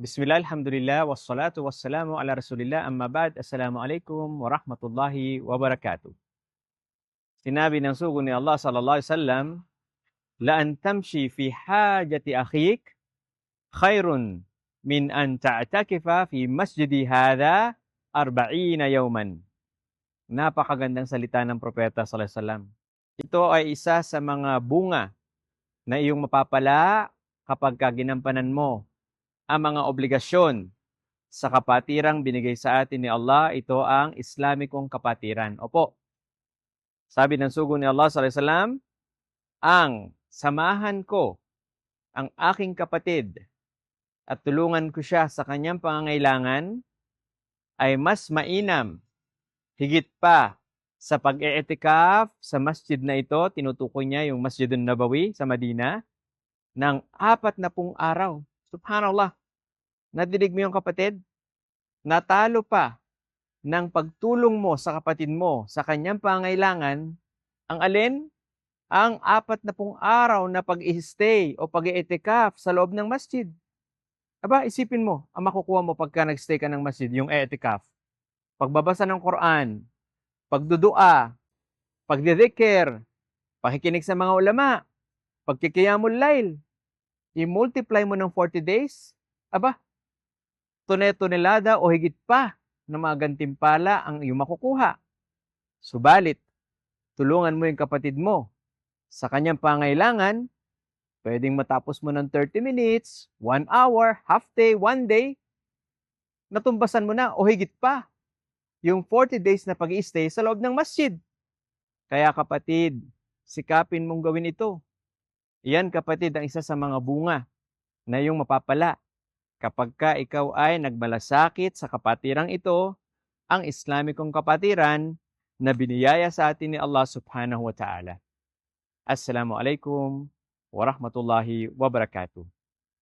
بسم الله الحمد لله والصلاة والسلام على رسول الله. أما بعد السلام عليكم ورحمة الله وبركاته. النبي نسوغني الله صلى الله عليه وسلم. لأن تمشي في حاجة أخيك خير من أن تعتكف في مسجد هذا أربعين يوما. Napakagandang salita ng propeta sallallahu alaihi Ito ay isa sa mga bunga na iyong mapapala kapag kaginampanan mo. Ang mga obligasyon sa kapatirang binigay sa atin ni Allah, ito ang Islamikong kapatiran. Opo. Sabi ng sugo ni Allah sallallahu alaihi wasallam, ang samahan ko ang aking kapatid at tulungan ko siya sa kanyang pangangailangan ay mas mainam higit pa sa pag-eetikaf sa masjid na ito, tinutukoy niya yung Masjidun Nabawi sa Madina, ng apat na pung araw. Subhanallah. Nadidig mo yung kapatid? Natalo pa ng pagtulong mo sa kapatid mo sa kanyang pangailangan, ang alin? Ang apat na pong araw na pag-stay o pag-etikaf sa loob ng masjid. Aba, isipin mo, ang makukuha mo pagka nag-stay ka ng masjid, yung etikaf. Pagbabasa ng Quran, pagdudua, pagdidikir, pakikinig sa mga ulama, pagkikiyamul lail, i-multiply mo ng 40 days, aba, tone-tonelada o higit pa na mga gantimpala ang iyong makukuha. Subalit, tulungan mo yung kapatid mo sa kanyang pangailangan, pwedeng matapos mo ng 30 minutes, 1 hour, half day, 1 day, natumbasan mo na o higit pa yung 40 days na pag stay sa loob ng masjid. Kaya kapatid, sikapin mong gawin ito. Iyan kapatid ang isa sa mga bunga na yung mapapala kapag ka ikaw ay nagmalasakit sa kapatirang ito, ang Islamikong kapatiran na biniyaya sa atin ni Allah subhanahu wa ta'ala. Assalamualaikum warahmatullahi wabarakatuh.